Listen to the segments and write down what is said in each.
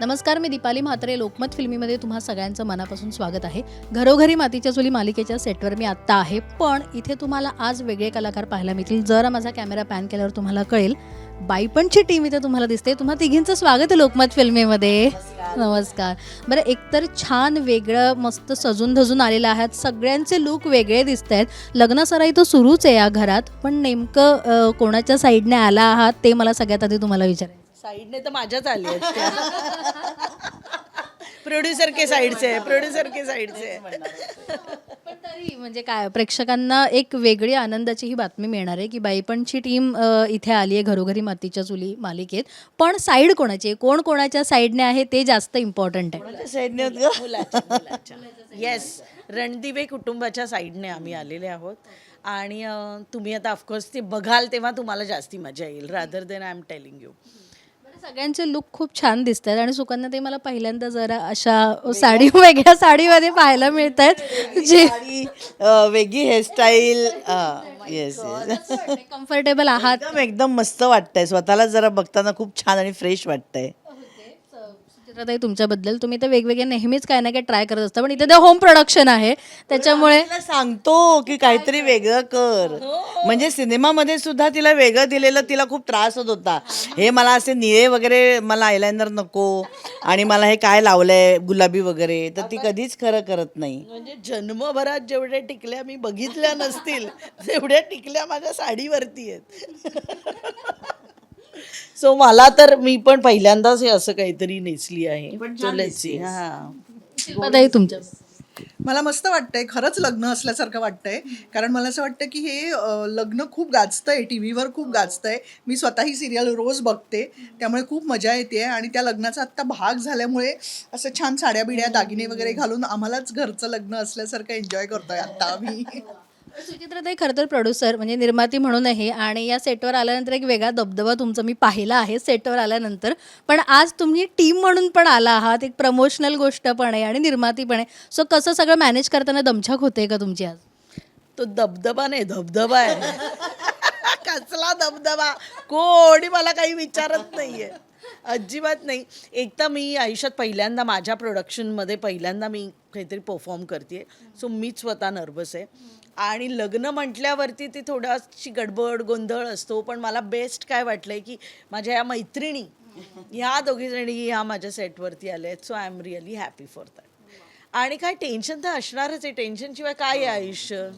नमस्कार मी दीपाली म्हात्रे. लोकमत फिल्मीमध्ये तुम्हा सगळ्यांचं मनापासून स्वागत आहे. घरोघरी मातीच्या चुली मालिकेच्या सेटवर मी आत्ता आहे पण इथे तुम्हाला आज वेगळे कलाकार पाहायला मिळतील. जरा माझा कॅमेरा पॅन केल्यावर तुम्हाला कळेल. बाईपणची टीम इथे तुम्हाला दिसते. तुम्हा तिघींचं स्वागत आहे लोकमत फिल्मीमध्ये. नमस्कार. बरं एकतर छान वेगळं मस्त सजून धजून आलेलं आहात. सगळ्यांचे लुक वेगळे दिसत आहेत. लग्न सराई तर सुरूच आहे या घरात पण नेमकं कोणाच्या साईडने आला आहात ते मला सगळ्यात आधी तुम्हाला विचारायचं साईडने तर माझ्याच आली आहेत त्या. प्रोड्युसर के साईड से प्रोड्युसर के साईड से पण तरी म्हणजे काय प्रेक्षकांना एक वेगळी आनंदाची ही बातमी मिळणार आहे की बाईपणची टीम इथे आली आहे घरोघरी मातीच्या चुली मालिकेत. पण साईड कोणाची आहे? कोण कोणाच्या साईडने आहे ते जास्त इम्पॉर्टंट आहे. साईडने होत येस रणदिवे कुटुंबाच्या साईडने आम्ही आलेले आहोत. आणि अं, तुम्ही आता ऑफकोर्स ते बघाल तेव्हा तुम्हाला जास्ती मजा येईल. Rather than I am telling you सगळ्यांचे लुक खूप छान दिसत आहेत आणि सुकन्या ते मला पहिल्यांदा जरा अशा साडी वेगळ्या साडीमध्ये पाहायला मिळत आहेत जे साडी अ, वेगळी हेअरस्टाईल येस येस कम्फर्टेबल आहात. एकदम एकदम मस्त वाटतंय. स्वतःला जरा बघताना खूप छान आणि फ्रेश वाटतंय. सुचित्राताई तुमच्याबद्दल. तुम्ही तर वेगवेगळे नेहमीच काय ना काय ट्राय करत असता. पण इथे ते होम प्रोडक्शन आहे. त्याच्यामुळे तिला सांगतो की काहीतरी वेगळं कर. म्हणजे सिनेमामध्ये सुद्धा तिला वेगळं दिलेलं तिला खूप त्रास होत होता. हे. मला असे निळे वगैरे मला आयलाइनर नको. आणि मला हे काय लावलंय? गुलाबी वगैरे. तर ती कधीच खरं करत नाही. म्हणजे जन्मभरात जेवढ्या टिकल्या मी बघितल्या नसतील तेवढ्या टिकल्या माझ्या साडीवरती आहेत. सो मला तर मी पण पहिल्यांदाच हे असं काहीतरी नेसली आहे. हा. शिल्पाताई तुमच्या मला मस्त वाटतंय. खरंच लग्न असल्यासारखं वाटतंय. कारण मला असं वाटतं की हे लग्न खूप गाजतंय. टी व्हीवर खूप गाजतंय. मी स्वतः ही सिरियल रोज बघते. त्यामुळे खूप मजा येते आणि त्या लग्नाचा आत्ता भाग झाल्यामुळे असं छान साड्या बिड्या दागिने वगैरे घालून आम्हालाच घरचं लग्न असल्यासारखं एन्जॉय करतोय आत्ता आम्ही. सुचित्राताई खरं तर प्रोड्युसर म्हणजे निर्माती म्हणून आहे आणि या सेटवर आल्यानंतर एक वेगळा दबदबा तुमचा मी पाहिला आहे सेटवर आल्यानंतर. पण आज तुम्ही टीम म्हणून पण आला आहात एक प्रमोशनल गोष्ट पण आहे आणि निर्माती पण आहे. सो कसं सगळं मॅनेज करताना दमछाक होते का तुमची आज? तो दबदबा नाही धबधबा आहे. कसला दबदबा? कोणी मला काही विचारत नाहीये. अजिबात नाही. एक तर मी आयुष्यात पहिल्यांदा माझ्या प्रोडक्शनमध्ये पहिल्यांदा मी काहीतरी परफॉर्म करते सो मीच स्वतः नर्वस आहे. आणि लग्न म्हटल्यावरती ती थोडाशी गडबड गोंधळ असतो. पण मला बेस्ट काय वाटलंय की माझ्या या मैत्रिणी ह्या दोघीजणी ह्या माझ्या सेटवरती आल्या आहेत. So I am really happy for that आणि काय टेन्शन तर असणारच आहे. टेन्शनशिवाय काय आहे आयुष्य?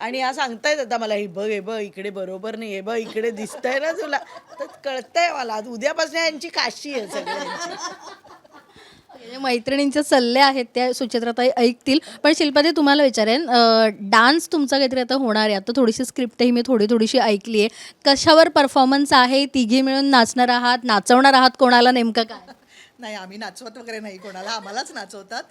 आणि या सांगतायत आता मला हे बघ हे बघ इकडे बरोबर नाही हे बघ इकडे दिसतंय ना तुला. तर कळतंय मला. उद्यापासून यांची काशी आहे सगळ्यांची. म्हणजे मैत्रिणींचे सल्ले आहेत त्या सुचित्राताई ऐकतील. पण शिल्पाताई तुम्हाला विचारेन डान्स तुमचा काहीतरी आता होणार आहे. आता थोडीशी स्क्रिप्टही मी थोडी थोडीशी ऐकली आहे कशावर परफॉर्मन्स आहे? तिघी मिळून नाचणार आहात नाचवणार आहात कोणाला नेमकं काय? नाही आम्ही नाचवत वगैरे नाही कोणाला. आम्हालाच नाचवतात.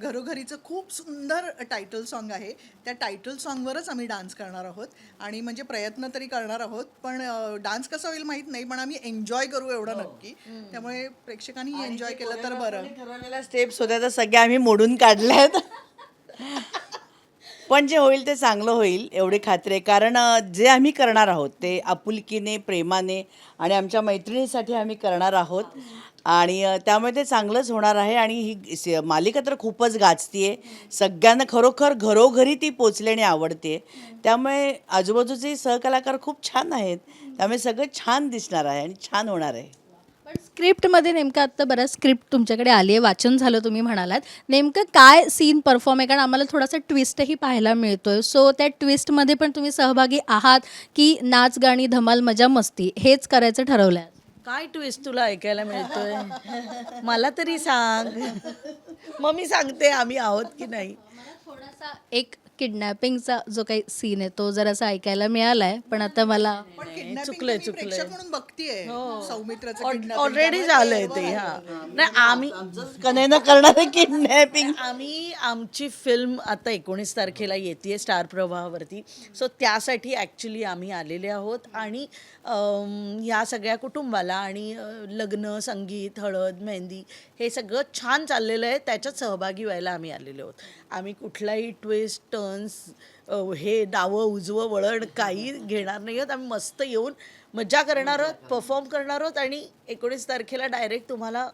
घरोघरीचं खूप सुंदर टायटल सॉन्ग आहे. त्या टायटल सॉन्गवरच आम्ही डान्स करणार आहोत. आणि म्हणजे प्रयत्न तरी करणार आहोत. पण डान्स कसा होईल माहीत नाही पण आम्ही एन्जॉय करू एवढं नक्की. त्यामुळे प्रेक्षकांनी एन्जॉय केलं तर बरं. ठरवलेल्या स्टेप्स होत्या तर सगळ्या आम्ही मोडून काढल्यात. पण जे होईल ते चांगलं होईल एवढी खात्री आहे. कारण जे आम्ही करणार आहोत ते आपुलकीने प्रेमाने आणि आमच्या मैत्रिणीसाठी आम्ही करणार आहोत. आणि त्यामुळे ते चांगलंच होणार आहे आणि ही मालिका तर खूपच गाजतीये. सगळ्यांना खरोखर घरोघरी ती पोचल्याने आवडते त्यामुळे आजूबाजूचे सहकलाकार खूप छान आहेत. त्यामुळे सगळं छान दिसणार आहे आणि छान होणार आहे. पण स्क्रिप्टमध्ये नेमकं आत्ता बऱ्याच स्क्रिप्ट तुमच्याकडे आली आहे वाचन झालं तुम्ही म्हणालात. नेमकं काय सीन परफॉर्म आहे? कारण आम्हाला थोडासा ट्विस्टही पाहायला मिळतोय. सो त्या ट्विस्टमध्ये पण तुम्ही सहभागी आहात की नाच गाणी धमाल मजा मस्ती हेच करायचं ठरवलं आहे काय ट्विस्ट तुला ऐकायला मिळतोय? मला तरी सांग. मग मी सांगते आम्ही आहोत की नाही. थोडासा एक किडनॅपिंगचा जो काही सीन आहे तो जरासा ऐकायला मिळालाय पण आता मला पण kidnapping चुकलंय, चुकलंय. प्रेक्षक म्हणून बघतीये. सौमित्राचं kidnapping. ऑलरेडी झालंय ते हा. नाही आम्ही कनेनं करणारे किडनॅपिंग. आम्ही आमची फिल्म आता एकोणीस तारखेला येते स्टार प्रवाहावरती. सो त्यासाठी ॲक्च्युली आम्ही आलेले आहोत. आणि अम, या सगळ्या कुटुंबाला आणि अ, लग्न संगीत हळद मेहंदी हे सगळं छान चाललेलं आहे. त्याच्यात सहभागी व्हायला आम्ही आलेलो आहोत. आम्ही कुठलाही ट्विस्ट टर्न्स हे डावं उजवं वळण काही घेणार नाही आहोत. आम्ही मस्त येऊन मजा करणार आहोत परफॉर्म करणार आहोत आणि एकोणीस तारखेला डायरेक्ट तुम्हाला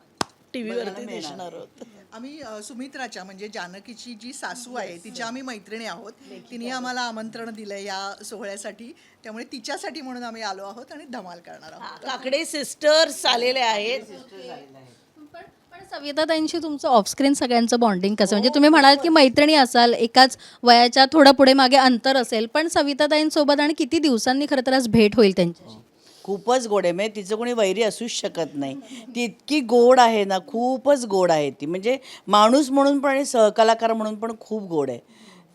टी व्हीवरती दिसणार आहोत. आम्ही सुमित्राच्या म्हणजे जानकीची जी सासू आहे तिच्या आम्ही मैत्रिणी आहोत. तिने आम्हाला आमंत्रण दिलंय या सोहळ्यासाठी. त्यामुळे तिच्यासाठी म्हणून आम्ही आलो आहोत आणि धमाल करणार आहोत. काकडे सिस्टर्स आलेले आहेत. सविताताईंशी तुमचं ऑफस्क्रीन सगळ्यांचं बॉन्डिंग कसं? म्हणजे तुम्ही म्हणाल की मैत्रिणी असाल एकाच वयाच्या थोडं पुढे मागे अंतर असेल पण सविताताईंसोबत आणि किती दिवसांनी खरं तर आज भेट होईल त्यांच्याशी? खूपच गोड आहे. म्हणजे तिचं कोणी वैरी असूच शकत नाही. ती इतकी गोड आहे ना खूपच गोड आहे ती. म्हणजे माणूस म्हणून पण आणि सहकलाकार म्हणून पण खूप गोड आहे.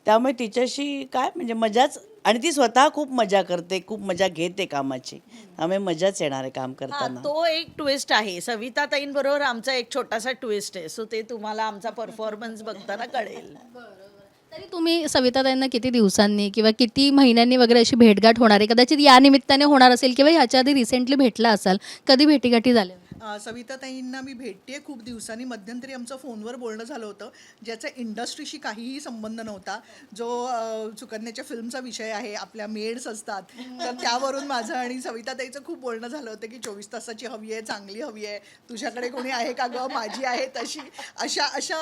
त्यामुळे तिच्याशी काय म्हणजे मजाच आणि ती स्वतः खूप मजा करते खूप मजा घेते कामाची. त्यामुळे मजाच येणार आहे काम हा, करताना. तो एक ट्विस्ट आहे. सविता ताईंबरोबर आमचा एक छोटासा ट्विस्ट आहे. सो ते तुम्हाला आमचा परफॉर्मन्स बघताना कळेल. तरी तुम्ही सविताताईंना किती दिवसांनी किंवा किती महिन्यांनी वगैरे अशी भेटगाठ होणार आहे? कदाचित या निमित्ताने होणार असेल किंवा ह्याच्या आधी रिसेंटली भेटला असाल. कधी भेटीगाठी झाल्या? सविताताईंना मी भेटते खूप दिवसांनी. मध्यंतरी आमचं फोनवर बोलणं झालं होतं ज्याचा इंडस्ट्रीशी काहीही संबंध नव्हता. जो सुकन्याच्या फिल्मचा विषय आहे आपल्या मेड्स असतात तर त्यावरून माझं आणि सविताताईचं खूप बोलणं झालं होतं की चोवीस तासाची हवी आहे चांगली हवी आहे तुझ्याकडे कोणी आहे का गं? माझी आहे तशी. अशा अशा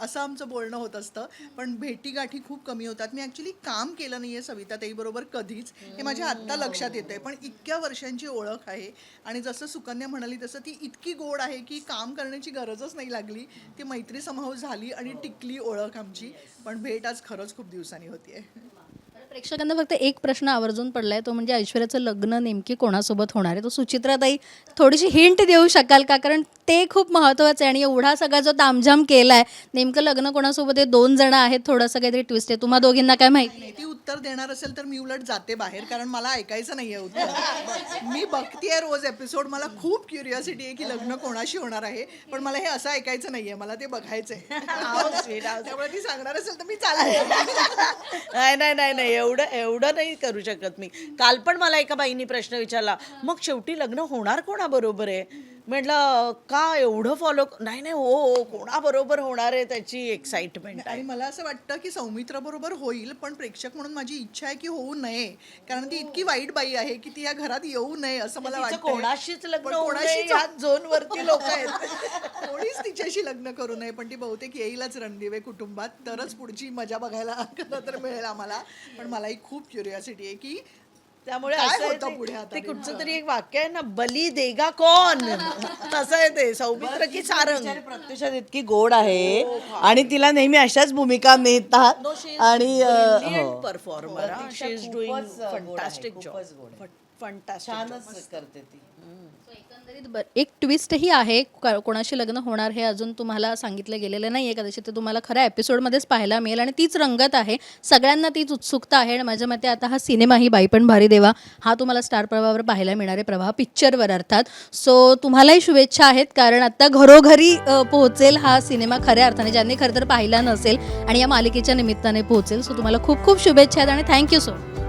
असं आमचं बोलणं होत असतं. पण भेटीगाठी खूप कमी होतात. मी ॲक्च्युली काम केलं नाही आहे सविताताईबरोबर कधीच. हे माझ्या आत्ता लक्षात येतं आहे पण इतक्या वर्षांची ओळख आहे. आणि जसं सुकन्या म्हणाली तसं ती इतकी गोड आहे की काम करण्याची गरजच नाही लागली ती मैत्री समभाव झाली आणि टिकली ओळख आमची. पण भेट आज खरंच खूप दिवसांनी होतीये. प्रेक्षकांना फक्त एक प्रश्न आवर्जून पडलाय तो म्हणजे ऐश्वर्याचं लग्न नेमकी कोणासोबत होणार आहे? तो सुचित्राताई थोडीशी हिंट देऊ शकाल का? कारण ते खूप महत्त्वाचं आहे आणि एवढा सगळा जो तामझाम केलाय नेमकं लग्न कोणासोबत आहे? दोन जण आहेत थोडंसं काहीतरी ट्विस्ट आहे. तुम्हा दोघींना काय माहिती? नाही ती उत्तर देणार असेल तर मी उलट जाते बाहेर कारण मला ऐकायचं नाहीये उत्तर. मी बघतेय रोज एपिसोड मला खूप क्युरिओसिटी आहे की लग्न कोणाशी होणार आहे पण मला हे असं ऐकायचं नाहीये. मला ते बघायचंय. त्यामुळे ती सांगणार असेल तर मी नाही नाही नाही नाही. एवढं एवढं नाही करू शकत मी. काल पण मला एका बाईनी प्रश्न विचारला मग शेवटी लग्न होणार कोणाबरोबर आहे? म्हटलं का एवढं फॉलो नाही नाही हो हो कोणाबरोबर होणार आहे त्याची एक्साइटमेंट आणि मला असं वाटतं की सौमित्र बरोबर होईल पण प्रेक्षक म्हणून माझी इच्छा आहे की होऊ नये. कारण ती इतकी वाईट बाई आहे की ती या घरात येऊ नये असं मला वाटतं कोणाशीच लग्न कोणाशीच- ह्या झोनवरती लोक आहेत. कोणीच तिच्याशी लग्न करू नये पण ती बहुतेक येईलच रणदिवे कुटुंबात. तरच पुढची मजा बघायला खरं तर मिळेल आम्हाला. पण मलाही खूप क्युरिओसिटी आहे की त्यामुळे काय असं आहे होतं ते- पुढे आता? ते कुठचं तरी एक वाक्य आहे ना बली देगा कोण? तसं आहे ते सौमित्र की सारंग. बिचारी प्रत्यक्षात इतकी गोड आहे आणि तिला नेहमी अशाच भूमिका मिळतात. आणि अ, हो. परफॉर्मर शी इज डुईंग खूपच, अ, गोड आहे, फंटास्टिक खूपच गोड जॉब आहे. फंटास्टिक छानच करते ती. एकंदरीत एक ट्विस्टही आहे. कोणाशी लग्न होणार हे अजून तुम्हाला सांगितलं गेलेलं नाही आहे कदाचित ते तुम्हाला खऱ्या एपिसोडमध्येच पाहायला मिळेल आणि तीच रंगत आहे. सगळ्यांना तीच उत्सुकता आहे आणि माझ्या मते आता हा सिनेमा ही बाई पण भारी देवा. हा तुम्हाला स्टार प्रवाहावर पाहायला मिळणार आहे प्रवाह पिक्चरवर अर्थात. सो तुम्हालाही शुभेच्छा आहेत कारण आता घरोघरी पोहोचेल हा सिनेमा खऱ्या अर्थाने. ज्यांनी खरं तर पाहिला नसेल आणि या मालिकेच्या निमित्ताने पोहोचेल. सो तुम्हाला खूप खूप शुभेच्छा आहेत आणि thank you so thank you so much